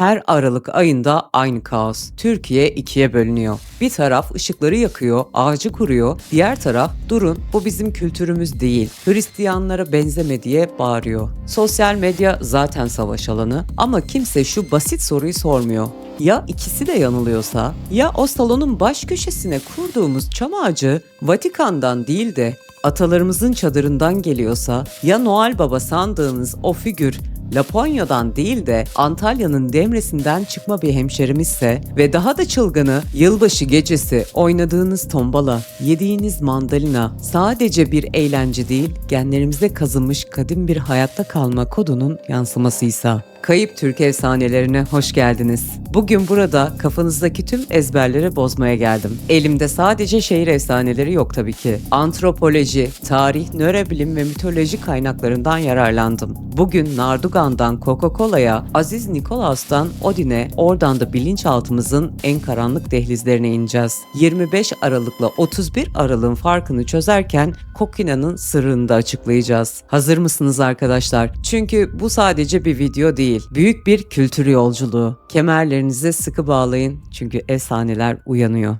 Her Aralık ayında aynı kaos. Türkiye ikiye bölünüyor. Bir taraf ışıkları yakıyor, ağacı kuruyor. Diğer taraf durun bu bizim kültürümüz değil. Hristiyanlara benzeme diye bağırıyor. Sosyal medya zaten savaş alanı ama kimse şu basit soruyu sormuyor. Ya ikisi de yanılıyorsa, ya o salonun baş köşesine kurduğumuz çam ağacı Vatikan'dan değil de atalarımızın çadırından geliyorsa, ya Noel Baba sandığınız o figür Laponya'dan değil de Antalya'nın Demre'sinden çıkma bir hemşerimizse ve daha da çılgını yılbaşı gecesi oynadığınız tombala, yediğiniz mandalina sadece bir eğlence değil, genlerimize kazınmış kadim bir hayatta kalma kodunun yansımasıysa. Kayıp Türk efsanelerine hoş geldiniz. Bugün burada kafanızdaki tüm ezberleri bozmaya geldim. Elimde sadece şehir efsaneleri yok tabii ki. Antropoloji, tarih, nörobilim ve mitoloji kaynaklarından yararlandım. Bugün Nardugan'dan Coca-Cola'ya, Aziz Nikolaus'tan Odin'e, oradan da bilinçaltımızın en karanlık dehlizlerine ineceğiz. 25 Aralık'la 31 Aralık'ın farkını çözerken Kokina'nın sırrını da açıklayacağız. Hazır mısınız arkadaşlar? Çünkü bu sadece bir video değil, büyük bir kültür yolculuğu. Kemerlerinizi sıkı bağlayın çünkü efsaneler uyanıyor.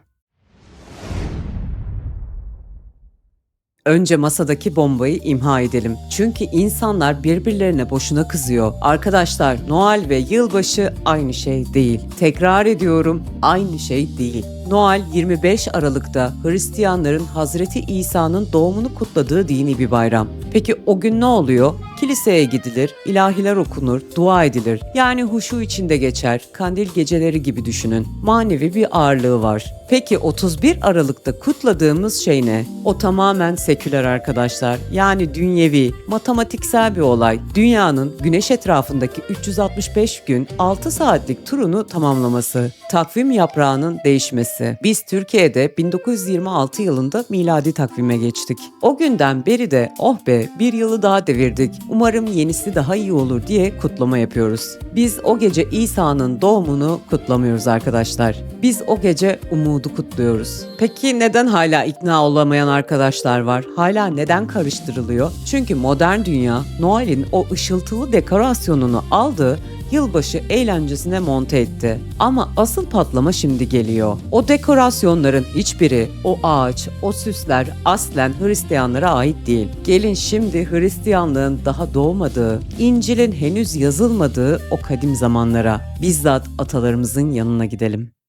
Önce masadaki bombayı imha edelim. Çünkü insanlar birbirlerine boşuna kızıyor. Arkadaşlar Noel ve yılbaşı aynı şey değil. Tekrar ediyorum aynı şey değil. Noel 25 Aralık'ta Hristiyanların Hazreti İsa'nın doğumunu kutladığı dini bir bayram. Peki o gün ne oluyor? Kiliseye gidilir, ilahiler okunur, dua edilir. Yani huşu içinde geçer, kandil geceleri gibi düşünün. Manevi bir ağırlığı var. Peki 31 Aralık'ta kutladığımız şey ne? O tamamen seküler arkadaşlar. Yani dünyevi, matematiksel bir olay. Dünyanın güneş etrafındaki 365 gün 6 saatlik turunu tamamlaması. Takvim yaprağının değişmesi. Biz Türkiye'de 1926 yılında miladi takvime geçtik. O günden beri de oh be bir yılı daha devirdik. Umarım yenisi daha iyi olur diye kutlama yapıyoruz. Biz o gece İsa'nın doğumunu kutlamıyoruz arkadaşlar. Biz o gece umudu kutluyoruz. Peki neden hala ikna olamayan arkadaşlar var? Hala neden karıştırılıyor? Çünkü modern dünya Noel'in o ışıltılı dekorasyonunu aldı yılbaşı eğlencesine monte etti. Ama asıl patlama şimdi geliyor. O dekorasyonların hiçbiri, o ağaç, o süsler aslen Hristiyanlara ait değil. Gelin şimdi Hristiyanlığın daha doğmadığı, İncil'in henüz yazılmadığı o kadim zamanlara, bizzat atalarımızın yanına gidelim.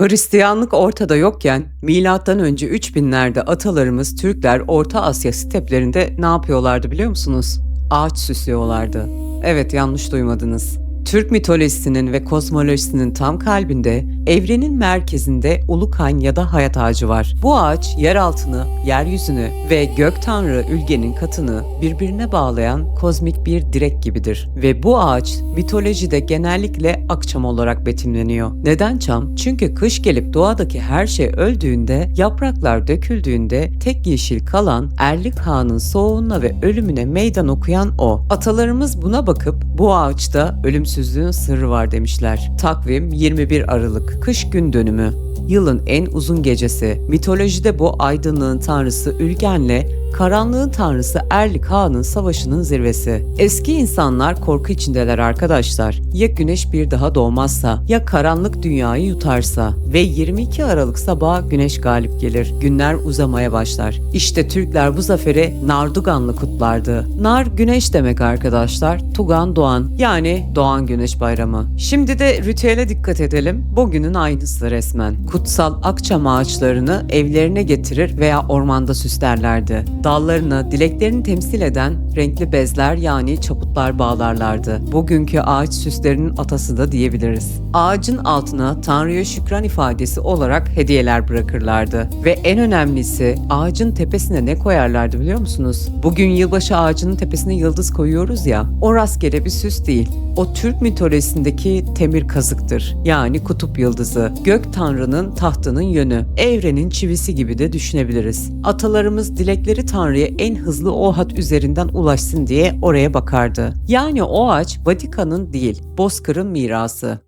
Hristiyanlık ortada yokken milattan önce 3000'lerde atalarımız Türkler Orta Asya steplerinde ne yapıyorlardı biliyor musunuz? Ağaç süslüyorlardı. Evet yanlış duymadınız. Türk mitolojisinin ve kozmolojisinin tam kalbinde, evrenin merkezinde Ulukan ya da hayat ağacı var. Bu ağaç yer altını, yeryüzünü ve gök tanrı ülgenin katını birbirine bağlayan kozmik bir direk gibidir. Ve bu ağaç mitolojide genellikle akçam olarak betimleniyor. Neden çam? Çünkü kış gelip doğadaki her şey öldüğünde, yapraklar döküldüğünde tek yeşil kalan Erlik Han'ın soğuğuna ve ölümüne meydan okuyan o. Atalarımız buna bakıp bu ağaçta ölümsüzlüğün sırrı var demişler. Takvim 21 Aralık, kış gün dönümü. Yılın en uzun gecesi. Mitolojide bu aydınlığın tanrısı Ülgen'le karanlığın tanrısı Erlik Han'ın savaşının zirvesi. Eski insanlar korku içindeler arkadaşlar. Ya güneş bir daha doğmazsa, ya karanlık dünyayı yutarsa ve 22 Aralık sabahı güneş galip gelir. Günler uzamaya başlar. İşte Türkler bu zaferi Nardugan'la kutlardı. Nar güneş demek arkadaşlar. Tugan doğan yani doğan güneş bayramı. Şimdi de ritüele dikkat edelim. Bugünün aynısı resmen. Kutsal akçam ağaçlarını evlerine getirir veya ormanda süslerlerdi. Dallarına dileklerini temsil eden renkli bezler yani çaputlar bağlarlardı. Bugünkü ağaç süslerinin atası da diyebiliriz. Ağacın altına Tanrı'ya şükran ifadesi olarak hediyeler bırakırlardı. Ve en önemlisi ağacın tepesine ne koyarlardı biliyor musunuz? Bugün yılbaşı ağacının tepesine yıldız koyuyoruz ya, o rastgele bir süs değil. O Türk mitolojisindeki temir kazıktır. Yani kutup yıldızı. Gök tanrının tahtının yönü. Evrenin çivisi gibi de düşünebiliriz. Atalarımız dilekleri Tanrı'ya en hızlı o hat üzerinden ulaşsın diye oraya bakardı. Yani o ağaç Vatikan'ın değil, Bozkır'ın mirası.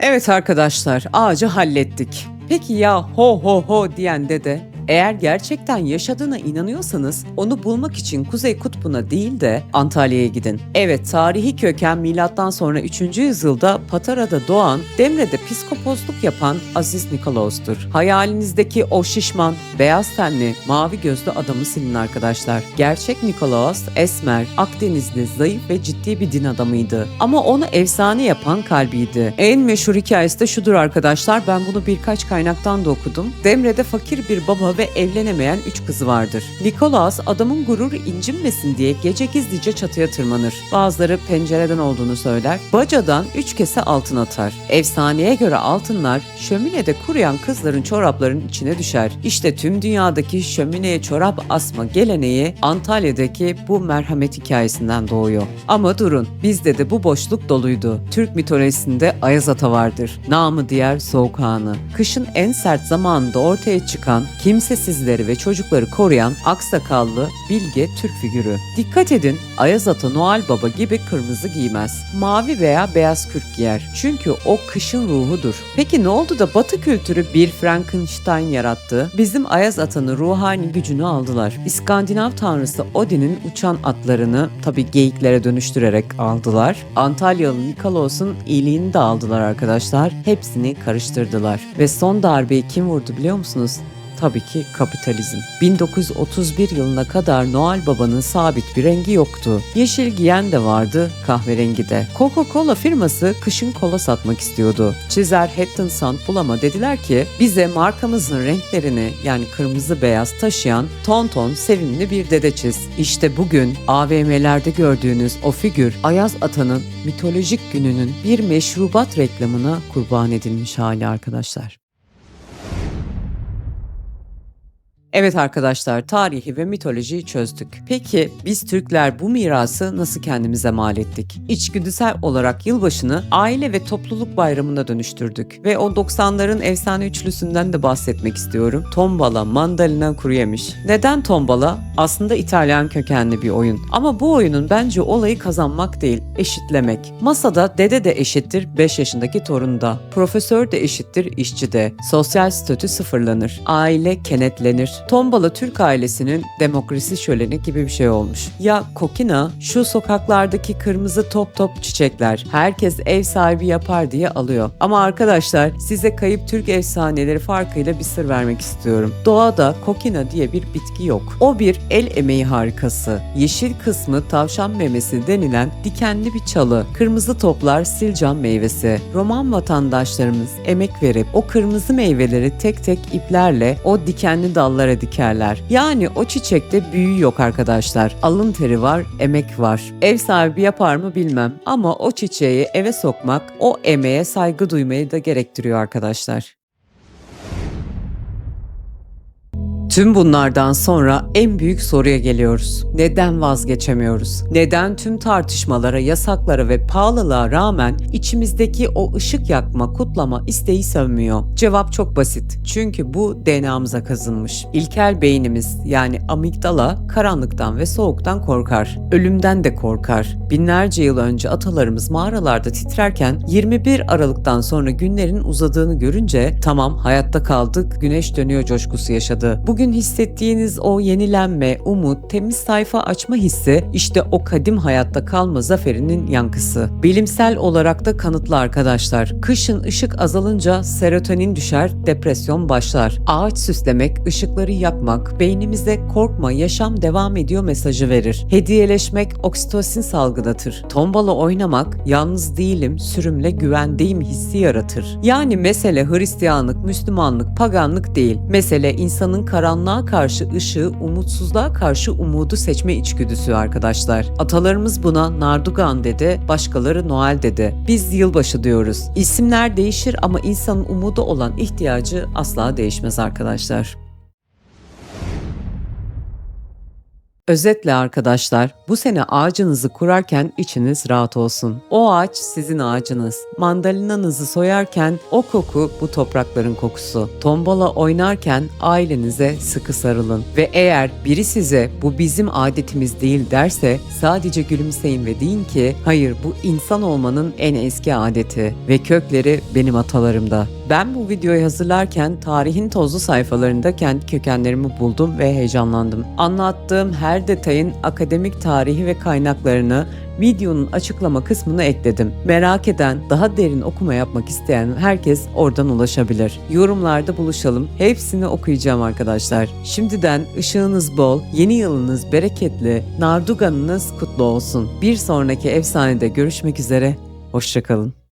Evet arkadaşlar, ağacı hallettik. Peki ya ho ho ho diyen dede? Eğer gerçekten yaşadığına inanıyorsanız onu bulmak için Kuzey Kutbu'na değil de Antalya'ya gidin. Evet tarihi köken milattan sonra 3. yüzyılda Patara'da doğan Demre'de piskoposluk yapan Aziz Nikolaos'tur. Hayalinizdeki o şişman, beyaz tenli, mavi gözlü adamı silin arkadaşlar. Gerçek Nikolaos esmer, Akdenizli, zayıf ve ciddi bir din adamıydı. Ama onu efsane yapan kalbiydi. En meşhur hikayesi de şudur arkadaşlar. Ben bunu birkaç kaynaktan da okudum. Demre'de fakir bir baba ve evlenemeyen üç kızı vardır. Nikolaos adamın gururu incinmesin diye gece gizlice çatıya tırmanır. Bazıları pencereden olduğunu söyler. Bacadan üç kese altın atar. Efsaneye göre altınlar şöminede kuruyan kızların çoraplarının içine düşer. İşte tüm dünyadaki şömineye çorap asma geleneği Antalya'daki bu merhamet hikayesinden doğuyor. Ama durun, bizde de bu boşluk doluydu. Türk mitolojisinde Ayaz Ata vardır. Namı diğer Soğuk Ağanı. Kışın en sert zamanında ortaya çıkan, kimsesizleri ve çocukları koruyan aksakallı, bilge Türk figürü. Dikkat edin, Ayaz Ata Noel Baba gibi kırmızı giymez. Mavi veya beyaz kürk giyer. Çünkü o kışın ruhudur. Peki ne oldu da Batı kültürü bir Frankenstein yarattı? Bizim Ayaz Ata'nın ruhani gücünü aldılar. İskandinav tanrısı Odin'in uçan atlarını tabi geyiklere dönüştürerek aldılar. Antalyalı Nikolaos'un iyiliğini de aldılar arkadaşlar. Hepsini karıştırdılar. Ve son darbeyi kim vurdu biliyor musunuz? Tabii ki kapitalizm. 1931 yılına kadar Noel Baba'nın sabit bir rengi yoktu. Yeşil giyen de vardı, kahverengi de. Coca-Cola firması kışın kola satmak istiyordu. Çizer Hatton Sand Bulama dediler ki bize markamızın renklerini yani kırmızı beyaz taşıyan ton ton sevimli bir dede çiz. İşte bugün AVM'lerde gördüğünüz o figür Ayaz Ata'nın mitolojik gününün bir meşrubat reklamına kurban edilmiş hali arkadaşlar. Evet arkadaşlar tarihi ve mitolojiyi çözdük. Peki biz Türkler bu mirası nasıl kendimize mal ettik? İçgüdüsel olarak yılbaşını aile ve topluluk bayramına dönüştürdük. Ve o 90'ların efsane üçlüsünden de bahsetmek istiyorum. Tombala, mandalina, kuru yemiş. Neden tombala? Aslında İtalyan kökenli bir oyun. Ama bu oyunun bence olayı kazanmak değil, eşitlemek. Masada dede de eşittir 5 yaşındaki torun da. Profesör de eşittir işçi de. Sosyal statü sıfırlanır. Aile kenetlenir. Tombala Türk ailesinin demokrasi şöleni gibi bir şey olmuş. Ya Kokina şu sokaklardaki kırmızı top top çiçekler herkes ev sahibi yapar diye alıyor. Ama arkadaşlar size kayıp Türk efsaneleri farkıyla bir sır vermek istiyorum. Doğada Kokina diye bir bitki yok. O bir el emeği harikası. Yeşil kısmı tavşan memesi denilen dikenli bir çalı. Kırmızı toplar silcan meyvesi. Roman vatandaşlarımız emek verip o kırmızı meyveleri tek tek iplerle o dikenli dallara dikerler. Yani o çiçekte büyü yok arkadaşlar. Alın teri var, emek var. Ev sahibi yapar mı bilmem ama o çiçeği eve sokmak o emeğe saygı duymayı da gerektiriyor arkadaşlar. Tüm bunlardan sonra en büyük soruya geliyoruz. Neden vazgeçemiyoruz? Neden tüm tartışmalara, yasaklara ve pahalılığa rağmen içimizdeki o ışık yakma, kutlama isteği sönmüyor? Cevap çok basit. Çünkü bu DNA'mıza kazınmış. İlkel beynimiz yani amigdala karanlıktan ve soğuktan korkar. Ölümden de korkar. Binlerce yıl önce atalarımız mağaralarda titrerken 21 Aralık'tan sonra günlerin uzadığını görünce tamam hayatta kaldık, güneş dönüyor coşkusu yaşadı. Bugün hissettiğiniz o yenilenme, umut, temiz sayfa açma hissi işte o kadim hayatta kalma zaferinin yankısı. Bilimsel olarak da kanıtlı arkadaşlar. Kışın ışık azalınca serotonin düşer, depresyon başlar. Ağaç süslemek, ışıkları yakmak, beynimize korkma, yaşam devam ediyor mesajı verir. Hediyeleşmek oksitosin salgılatır. Tombala oynamak, yalnız değilim, sürümle güvendeyim hissi yaratır. Yani mesele Hristiyanlık, Müslümanlık, paganlık değil. Mesele insanın karanlığa karşı ışığı, umutsuzluğa karşı umudu seçme içgüdüsü arkadaşlar. Atalarımız buna Nardugan dedi, başkaları Noel dedi. Biz yılbaşı diyoruz. İsimler değişir ama insanın umudu olan ihtiyacı asla değişmez arkadaşlar. Özetle arkadaşlar, bu sene ağacınızı kurarken içiniz rahat olsun. O ağaç sizin ağacınız. Mandalinanızı soyarken o koku bu toprakların kokusu. Tombala oynarken ailenize sıkı sarılın. Ve eğer biri size bu bizim adetimiz değil derse sadece gülümseyin ve deyin ki hayır bu insan olmanın en eski adeti ve kökleri benim atalarımda. Ben bu videoyu hazırlarken tarihin tozlu sayfalarında kendi kökenlerimi buldum ve heyecanlandım. Anlattığım her detayın akademik tarihi ve kaynaklarını videonun açıklama kısmına ekledim. Merak eden, daha derin okuma yapmak isteyen herkes oradan ulaşabilir. Yorumlarda buluşalım. Hepsini okuyacağım arkadaşlar. Şimdiden ışığınız bol, yeni yılınız bereketli, narduganınız kutlu olsun. Bir sonraki efsanede görüşmek üzere. Hoşçakalın.